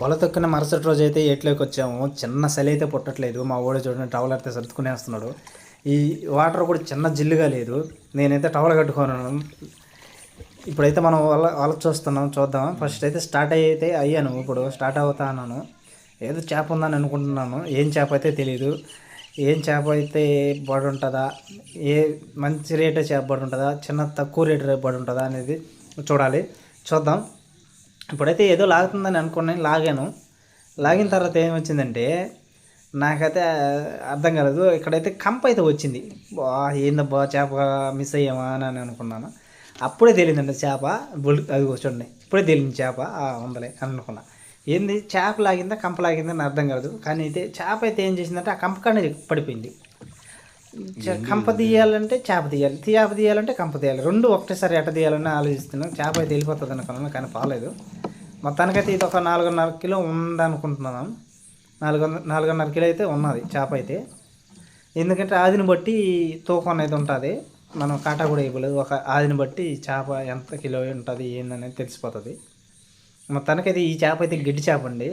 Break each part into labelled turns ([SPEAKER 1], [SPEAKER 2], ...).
[SPEAKER 1] వల తొక్కిన మరుసటి రోజు అయితే ఏట్లోకి వచ్చాము. చిన్న చలి అయితే పుట్టట్లేదు. మా ఊళ్ళో చూడండి టవల్ అయితే సర్దుకునేస్తున్నాడు ఈ వాటర్ కూడా చిన్న జిల్లుగా లేదు. నేనైతే టవల్ కట్టుకున్నాను. ఇప్పుడైతే మనం వల వల చూస్తున్నాం చూద్దాం. ఫస్ట్ అయితే స్టార్ట్ అయితే అయ్యాను. ఇప్పుడు స్టార్ట్ అవుతా అన్నాను. ఏదో చేప ఉందని అనుకుంటున్నాను. ఏం చేప అయితే తెలియదు ఏం చేప అయితే బడి ఉంటుందా ఏ మంచి రేటే చేప బడి ఉంటుందా చిన్న తక్కువ రేటు బడి ఉంటుందా అనేది చూడాలి. చూద్దాం. ఇప్పుడైతే ఏదో లాగుతుందని అనుకున్నాను లాగాను. లాగిన తర్వాత ఏమొచ్చిందంటే నాకైతే అర్థం కాలేదు. ఇక్కడైతే కంప అయితే వచ్చింది. బా ఏందబ్బా చేప మిస్ అయ్యామా అని అనుకున్నాను. అప్పుడే తేలిందండి చేప. బుల్ అది చూడండి. ఇప్పుడే తేలింది చేప. ఆ, ఉందలే అని అనుకున్నా. ఏంది చేప లాగిందా కంప లాగిందా అని అర్థం కాలేదు. కానీ అయితే చేప అయితే ఏం చేసిందంటే ఆ కంప కానీ పడిపోయింది. కంప తీయాలంటే చేప తీయాలి. చేప తీయాలంటే కంప తీయాలి. రెండు ఒకటేసారి ఎట్ట తీయాలని ఆలోచిస్తున్నాను చేప అయితే వెళ్ళిపోతుంది అనుకున్నాను కానీ పాలేదు. మొత్తానికైతే ఇది ఒక నాలుగున్నర కిలో ఉందనుకుంటున్నాను నాలుగు నాలుగున్నర కిలో అయితే ఉన్నది చేప అయితే. ఎందుకంటే ఆదిని బట్టి తూకం అనేది ఉంటుంది. మనం కాటా కూడా ఇవ్వలేదు ఒక ఆదిని బట్టి చేప ఎంత కిలో ఉంటుంది ఏందనేది తెలిసిపోతుంది. మొత్తానికైతే ఈ చేప అయితే గిడ్డి చేప అండి.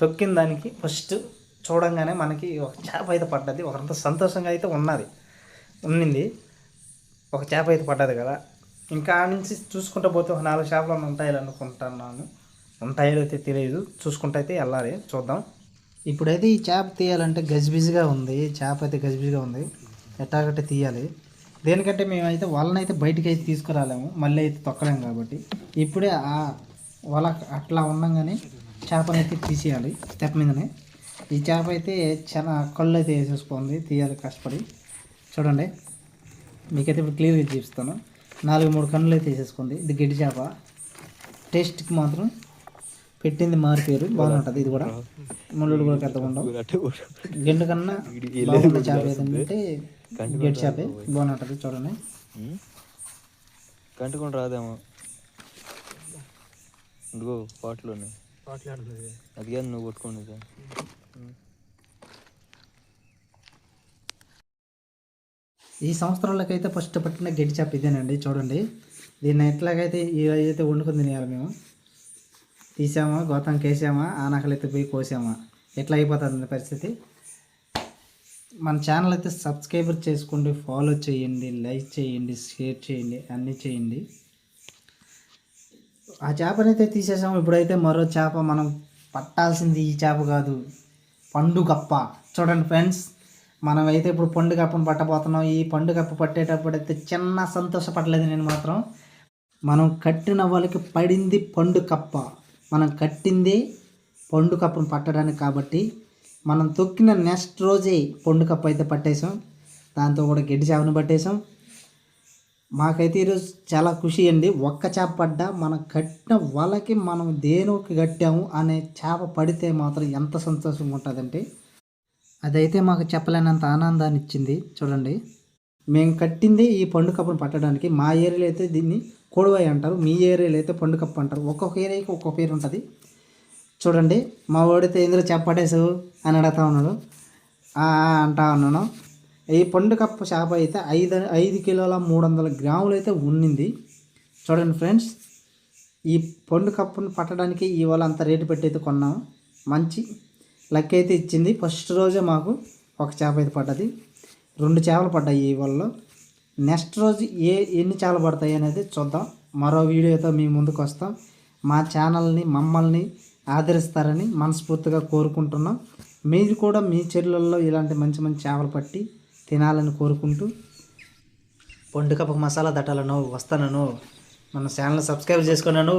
[SPEAKER 1] తొక్కిన దానికి ఫస్ట్ చూడంగానే మనకి ఒక చేప అయితే పడ్డది. ఒకరంత సంతోషంగా అయితే ఉన్నది. ఉన్నింది. ఒక చేప అయితే పడ్డది కదా. ఇంకా ఆ నుంచి చూసుకుంటూ పోతే ఒక నాలుగు చేపలు ఉంటాయి అనుకుంటున్నాను. ఉంటాయో అయితే తెలియదు. చూసుకుంటూ అయితే వెళ్ళాలి. చూద్దాం. ఇప్పుడైతే ఈ చేప తీయాలంటే గజిబిజిగా ఉంది. చేప అయితే గజిబిజిగా ఉంది. ఎట్టాగట్టే తీయాలి. దేనికంటే మేమైతే వలనైతే అయితే బయటికి అయితే తీసుకురాలేము. మళ్ళీ అయితే తొక్కలేము కాబట్టి. ఇప్పుడే ఆ వల అట్లా ఉండగానే చేపనైతే తీసేయాలి. స్టెప్ మీదనే. ఈ చేప అయితే చాలా కళ్ళు అయితే వేసేసుకుంది తీయాలి కష్టపడి. చూడండి మీకైతే ఇప్పుడు క్లియర్గా చూపిస్తాను. నాలుగు మూడు కన్నులు అయితే వేసేసుకుంది ఇది గడ్డి చేప. టేస్ట్కి మాత్రం పెట్టింది మారి పేరు. బాగుంటుంది ఇది కూడా. ముళ్ళు కూడా పెద్దగా ఉండవు. గెండు కన్నా బాగుండే చేప ఏదంటే గడ్డి చేపే. బాగుంటుంది చూడండి.
[SPEAKER 2] కంటుకొని రాదేమో. ఇదిగో పాటలోనే. అది కాదు నువ్వు కొట్టుకోండి సార్.
[SPEAKER 1] ఈ సంవత్సరంలోకైతే ఫస్ట్ పట్టిన గడ్డి చేప ఇదేనండి చూడండి. దీన్ని ఎట్లాగైతే అయితే వండుకుని తినేయాలి మేము. తీసామా గోతానికి వేసామా ఆనకలైతే పోయి కోసామా? ఎట్లా అయిపోతుంది పరిస్థితి? మన ఛానల్ అయితే సబ్స్క్రైబర్ చేసుకోండి ఫాలో చేయండి లైక్ చేయండి షేర్ చేయండి అన్నీ చేయండి. ఆ చేపనైతే తీసేసాము. ఇప్పుడైతే మరో చేప మనం పట్టాల్సింది ఈ చేప కాదు. పండుగప్ప. చూడండి ఫ్రెండ్స్ మనం అయితే ఇప్పుడు పండు కప్పను పట్టబోతున్నాం. ఈ పండు కప్ప పట్టేటప్పుడు అయితే చిన్న సంతోషపడలేదు నేను మాత్రం. మనం కట్టిన వాళ్ళకి పడింది పండు కప్ప మనం కట్టింది పండు కప్పను పట్టడానికి కాబట్టి మనం తొక్కిన నెక్స్ట్ రోజే పండు కప్ప అయితే పట్టేసాం దాంతో కూడా గడ్డి చేపను పట్టేసాం మాకైతే ఈరోజు చాలా ఖుషి అండి. ఒక్క చేప పడ్డా మనం కట్టిన వలకి మనం దేనికి కట్టాము అనే చేప పడితే మాత్రం ఎంత సంతోషంగా ఉంటుందంటే అదైతే మాకు చెప్పలేనంత ఆనందాన్ని ఇచ్చింది. చూడండి మేము కట్టింది ఈ పండు కప్పును పట్టడానికి మా ఏరియాలో అయితే దీన్ని కోడువాయి అంటారు. మీ ఏరియాలో అయితే పండు కప్పు అంటారు. ఒక్కొక్క ఏరియాకి ఒక్కొక్క పేరు ఉంటుంది. చూడండి మా వాడితే ఇందులో చెప్పడేసావు అని అడుగుతా ఉన్నాడు. అంటా ఉన్నాను. ఈ పండు కప్పు చేప అయితే ఐదు ఐదు కిలోల మూడు వందల గ్రాములు అయితే ఉన్నింది. చూడండి ఫ్రెండ్స్ ఈ పండు కప్పును పట్టడానికి ఇవాళ అంత రేటు పెట్టి అయితే కొన్నాము మంచి లక్ అయితే ఇచ్చింది. ఫస్ట్ రోజే మాకు ఒక చేప అయితే పడ్డది. రెండు చేపలు పడ్డాయి ఈ నెక్స్ట్ రోజు ఏ ఎన్ని చేపలు పడతాయి అనేది చూద్దాం. మరో వీడియోతో మీ ముందుకు వస్తాం. మా ఛానల్ని మమ్మల్ని ఆదరిస్తారని మనస్ఫూర్తిగా కోరుకుంటున్నాం. మీరు కూడా మీ చెరువులలో ఇలాంటి మంచి మంచి చేపలు పట్టి తినాలని కోరుకుంటూ పండుగ మసాలా దట్టాలను వస్తానను మన ఛానల్ సబ్స్క్రైబ్ చేసుకున్నాను.